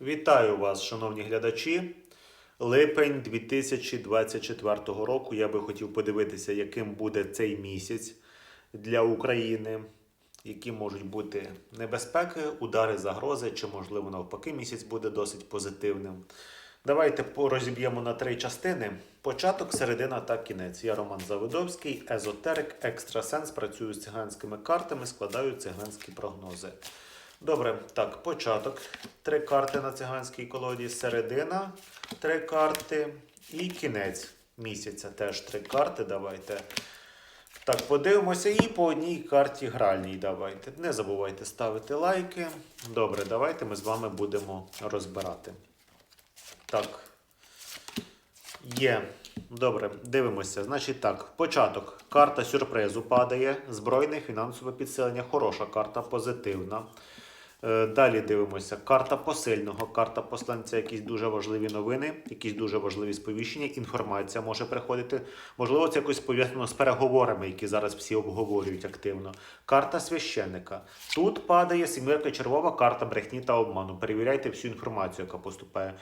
Вітаю вас, шановні глядачі. Липень 2024 року. Я би хотів подивитися, яким буде цей місяць для України, які можуть бути небезпеки, удари, загрози, чи, можливо, навпаки, місяць буде досить позитивним. Давайте розіб'ємо на три частини: початок, середина та кінець. Я Роман Заводовський, езотерик, екстрасенс, працюю з циганськими картами, складаю циганські прогнози. Добре, так, початок. Три карти на циганській колоді, середина, три карти і кінець місяця. Теж три карти. Давайте. Так, подивимося і по одній карті гральній давайте. Не забувайте ставити лайки. Добре, давайте ми з вами будемо розбирати. Так. Є. Добре, дивимося. Значить так, початок. Карта сюрпризу падає. Збройне фінансове підсилення. Хороша карта, позитивна. Е, Далі дивимося. Карта посильного, карта посланця, якісь дуже важливі новини, якісь дуже важливі сповіщення, інформація може приходити. Можливо, це якось пов'язано з переговорами, які зараз всі обговорюють активно. Карта священника. Тут падає сімірка червова, карта брехні та обману. Перевіряйте всю інформацію, яка поступає.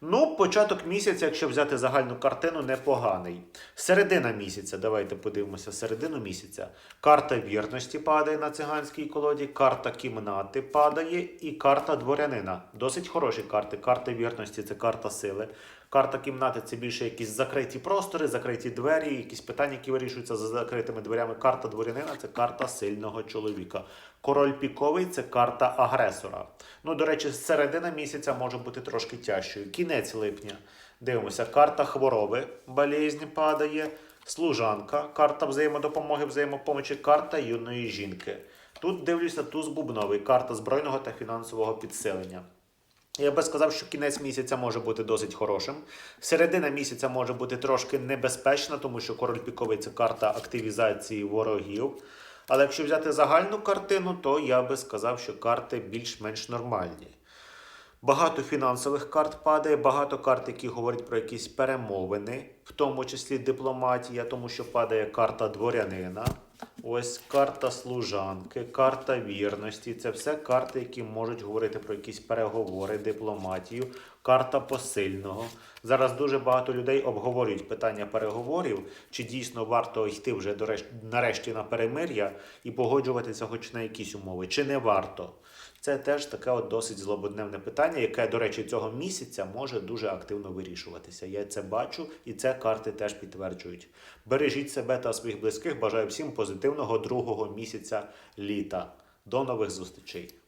Ну, початок місяця, якщо взяти загальну картину, непоганий. Середина місяця, давайте подивимося, середину місяця. Карта вірності падає на циганській колоді, карта кімнати падає і карта дворянина. Досить хороші карти. Карта вірності це карта сили. Карта кімнати це більше якісь закриті простори, закриті двері, якісь питання, які вирішуються за закритими дверями. Карта дворянина це карта сильного чоловіка. Король піковий це карта агресора. Ну, до речі, середина місяця може бути трошки тяжчою. Кінець липня. Дивимося, карта хвороби, болезнь падає, служанка, карта взаємодопомоги, взаємопомочі, карта юної жінки. Тут дивлюся туз бубновий, карта збройного та фінансового підсилення. Я би сказав, що кінець місяця може бути досить хорошим. Середина місяця може бути трошки небезпечна, тому що король піковий це карта активізації ворогів. Але якщо взяти загальну картину, то я би сказав, що карти більш-менш нормальні. Багато фінансових карт падає, багато карт, які говорять про якісь перемовини, в тому числі дипломатія, тому що падає карта дворянина. Ось карта служанки, карта вірності. Це все карти, які можуть говорити про якісь переговори, дипломатію, карта посильного. Зараз дуже багато людей обговорюють питання переговорів, чи дійсно варто йти вже до реш- нарешті на перемир'я і погоджуватися хоч на якісь умови, чи не варто. Це теж таке от досить злободневне питання, яке, до речі, цього місяця може дуже активно вирішуватися. Я це бачу, і це карти теж підтверджують. Бережіть себе та своїх близьких. Бажаю всім позитивного другого місяця літа. До нових зустрічей!